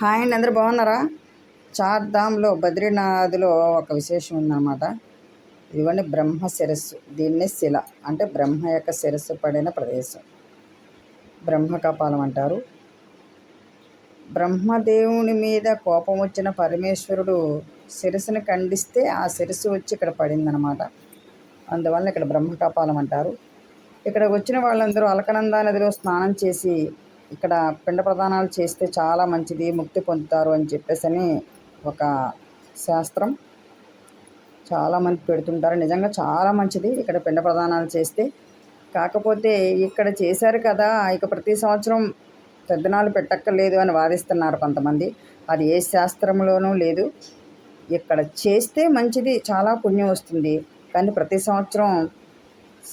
Hi అండి అందరు బాగున్నారా? చార్ధామ్లో బద్రీనాథ్లో ఒక విశేషం ఉందన్నమాట. ఇదిగోండి బ్రహ్మ శిరస్సు. దీన్నే శిల. అంటే బ్రహ్మ యొక్క శిరస్సు పడిన ప్రదేశం. బ్రహ్మ కపాలం అంటారు. బ్రహ్మదేవుని మీద కోపం వచ్చిన పరమేశ్వరుడు శిరస్సును ఖండిస్తే ఆ శిరస్సు వచ్చి ఇక్కడ పడిందనమాట అందువల్ల ఇక్కడ బ్రహ్మ కపాలం అంటారు. ఇక్కడ వచ్చిన వాళ్ళందరూ అలకనందా నదిలో స్నానం చేసి ఇక్కడ పిండ ప్రదానాలు చేస్తే చాలా మంచిది ముక్తి పొందుతారు అని చెప్పేసి అని ఒక శాస్త్రం చాలామంది పెడుతుంటారు. నిజంగా చాలా మంచిది ఇక్కడ పిండ ప్రదానాలు చేస్తే. కాకపోతే ఇక్కడ చేశారు కదా ఇక ప్రతి సంవత్సరం పెద్దనాలు పెట్టక్కర్లేదు అని వాదిస్తున్నారు కొంతమంది. అది ఏ శాస్త్రంలోనూ లేదు. ఇక్కడ చేస్తే మంచిది చాలా పుణ్యం వస్తుంది. కానీ ప్రతి సంవత్సరం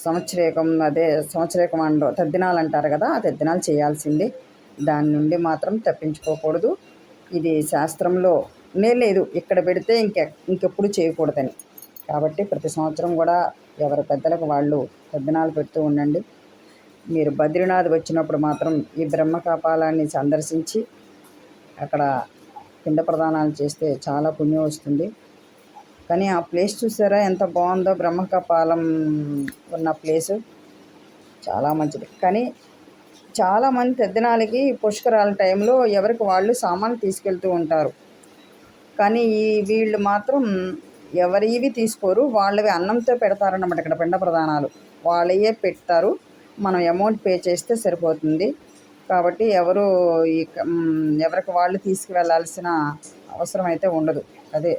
సంవత్సరేకం అదే సంవత్సరేకం అండో తద్దినాలు అంటారు కదా ఆ తద్దినాలు చేయాల్సిందే. దాని నుండి మాత్రం తప్పించుకోకూడదు. ఇది శాస్త్రంలో లేదు. ఇక్కడ పెడితే ఇంకె ఇంకెప్పుడు చేయకూడదని. కాబట్టి ప్రతి సంవత్సరం కూడా ఎవరి పెద్దలకు వాళ్ళు తద్దినాలు పెడుతూ ఉండండి. మీరు బద్రీనాథ్ వచ్చినప్పుడు మాత్రం ఈ బ్రహ్మ కపాలాన్ని సందర్శించి అక్కడ పిండ ప్రదానాలు చేస్తే చాలా పుణ్యం వస్తుంది. కానీ ఆ ప్లేస్ చూసారా? ఎంత బాగుందో బ్రహ్మకపాలం ఉన్న ప్లేసు. చాలా మంచిది. కానీ చాలామంది తెద్దనాలకి పుష్కరాల టైంలో ఎవరికి వాళ్ళు సామాన్లు తీసుకెళ్తూ ఉంటారు. కానీ ఈ వీళ్ళు మాత్రం ఎవరివి తీసుకోరు. వాళ్ళవి అన్నంతో పెడతారన్నమాట ఇక్కడ పిండ ప్రధానాలు. వాళ్ళయే పెడతారు. మనం అమౌంట్ పే చేస్తే సరిపోతుంది. కాబట్టి ఎవరు ఈ ఎవరికి వాళ్ళు తీసుకువెళ్ళాల్సిన అవసరం అయితే ఉండదు. అదే.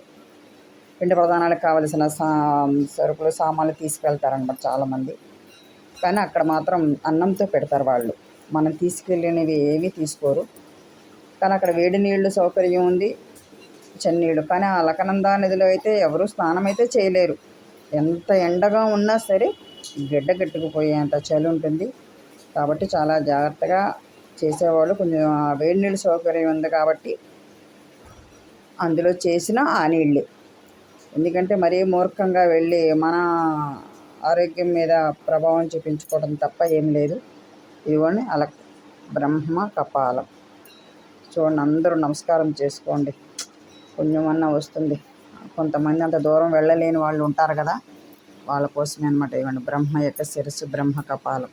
పిండి ప్రధానాలకు కావలసిన సా సరుకులు సామాన్లు తీసుకెళ్తారనమాట చాలామంది. కానీ అక్కడ మాత్రం అన్నంతో పెడతారు వాళ్ళు. మనం తీసుకెళ్ళినవి ఏమీ తీసుకోరు. కానీ అక్కడ వేడి నీళ్ళు సౌకర్యం ఉంది చెన్నీళ్ళు కానీ ఆ లకనందా నదిలో అయితే ఎవరు స్నానం అయితే చేయలేరు. ఎంత ఎండగా ఉన్నా సరే గిడ్డ గట్టుకుపోయేంత చలి ఉంటుంది. కాబట్టి చాలా జాగ్రత్తగా చేసేవాళ్ళు. కొంచెం వేడి నీళ్ళు సౌకర్యం ఉంది కాబట్టి అందులో చేసిన ఆ నీళ్ళే. ఎందుకంటే మరీ మూర్ఖంగా వెళ్ళి మన ఆరోగ్యం మీద ప్రభావం చూపించుకోవడం తప్ప ఏం లేదు. ఇదిగోండి అలా బ్రహ్మ కపాలం. చూడండి అందరూ నమస్కారం చేసుకోండి. పుణ్యమన్నా వస్తుంది. కొంతమంది అంత దూరం వెళ్ళలేని వాళ్ళు ఉంటారు కదా. వాళ్ళ కోసమే అనమాట ఇవ్వండి. బ్రహ్మ యొక్క శిరస్సు బ్రహ్మ కపాలం.